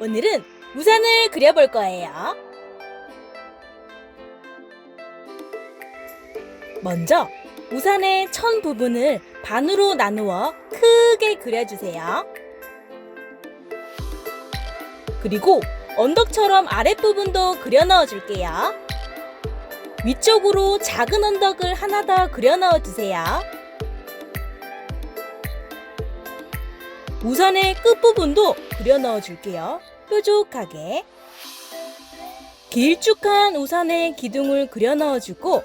오늘은 우산을 그려볼 거예요. 먼저 우산의 천 부분을 반으로 나누어 크게 그려주세요. 그리고 언덕처럼 아랫부분도 그려 넣어 줄게요. 위쪽으로 작은 언덕을 하나 더 그려 넣어 주세요. 우산의 끝부분도 그려 넣어 줄게요. 뾰족하게. 길쭉한 우산의 기둥을 그려 넣어 주고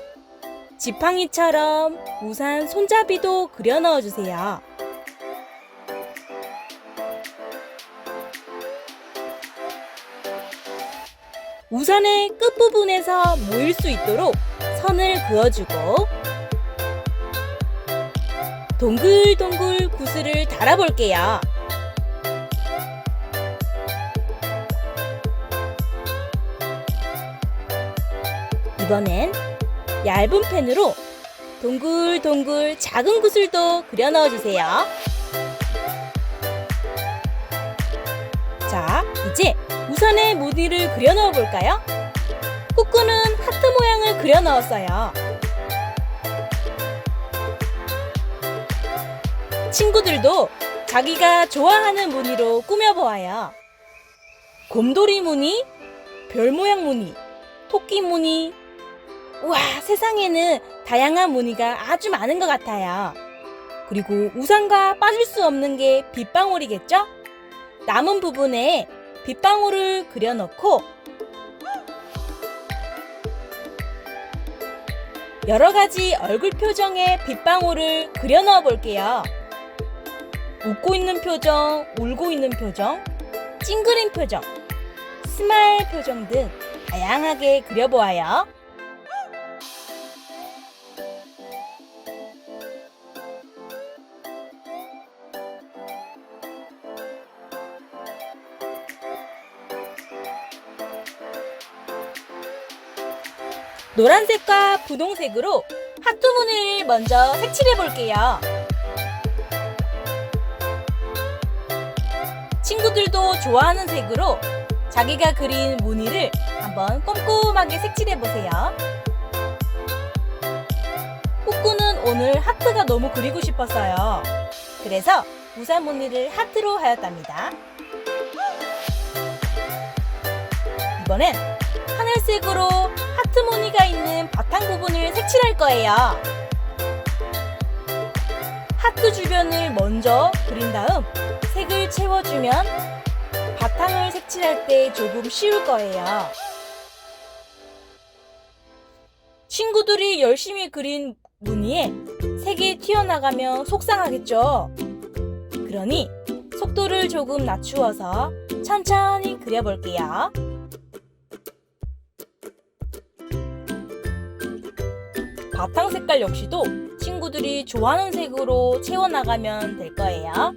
지팡이처럼 우산 손잡이도 그려 넣어 주세요. 우산의 끝부분에서 모일 수 있도록 선을 그어주고 동글동글 구슬을 달아볼게요. 이번엔 얇은 펜으로 동글동글 작은 구슬도 그려 넣어주세요. 자, 이제 우산의 무늬를 그려 넣어 볼까요? 꾸꾸는 하트 모양을 그려 넣었어요. 친구들도 자기가 좋아하는 무늬로 꾸며보아요. 곰돌이 무늬, 별 모양 무늬, 토끼 무늬. 와, 세상에는 다양한 무늬가 아주 많은 것 같아요. 그리고 우산과 빠질 수 없는 게 빗방울이겠죠? 남은 부분에 빗방울을 그려넣고 여러 가지 얼굴 표정의 빗방울을 그려 넣어 볼게요. 웃고 있는 표정, 울고 있는 표정, 찡그린 표정, 스마일 표정 등 다양하게 그려보아요. 노란색과 분홍색으로 하트 무늬를 먼저 색칠해 볼게요. 친구들도 좋아하는 색으로 자기가 그린 무늬를 한번 꼼꼼하게 색칠해 보세요. 꾸꾸는 오늘 하트가 너무 그리고 싶었어요. 그래서 우산 무늬를 하트로 하였답니다. 이번엔 하늘색으로 하트 무늬가 있는 바탕 부분을 색칠할 거예요. 하트 주변을 먼저 그린 다음 색을 채워주면 바탕을 색칠할 때 조금 쉬울 거예요. 친구들이 열심히 그린 무늬에 색이 튀어나가면 속상하겠죠? 그러니 속도를 조금 낮추어서 천천히 그려볼게요. 바탕 색깔 역시도 친구들이 좋아하는 색으로 채워나가면 될 거예요.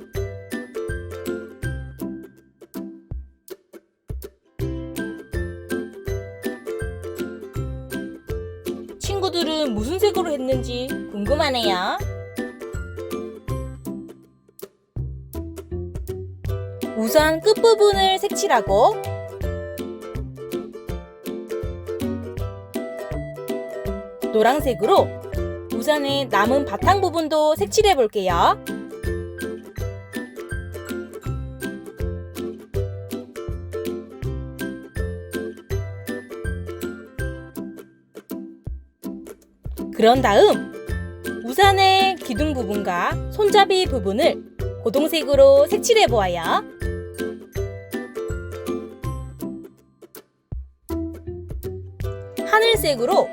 친구들은 무슨 색으로 했는지 궁금하네요. 우선 끝부분을 색칠하고 노란색으로 우산의 남은 바탕 부분도 색칠해 볼게요. 그런 다음 우산의 기둥 부분과 손잡이 부분을 고동색으로 색칠해 보아요. 하늘색으로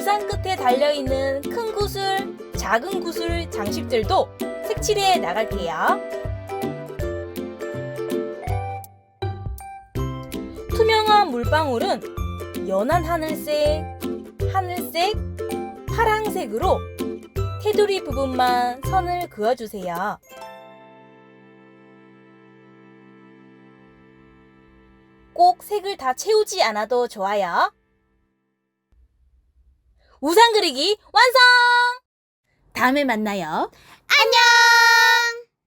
우산 끝에 달려있는 큰 구슬, 작은 구슬 장식들도 색칠해 나갈게요. 투명한 물방울은 연한 하늘색, 하늘색, 파랑색으로 테두리 부분만 선을 그어주세요. 꼭 색을 다 채우지 않아도 좋아요. 우산 그리기 완성! 다음에 만나요. 안녕!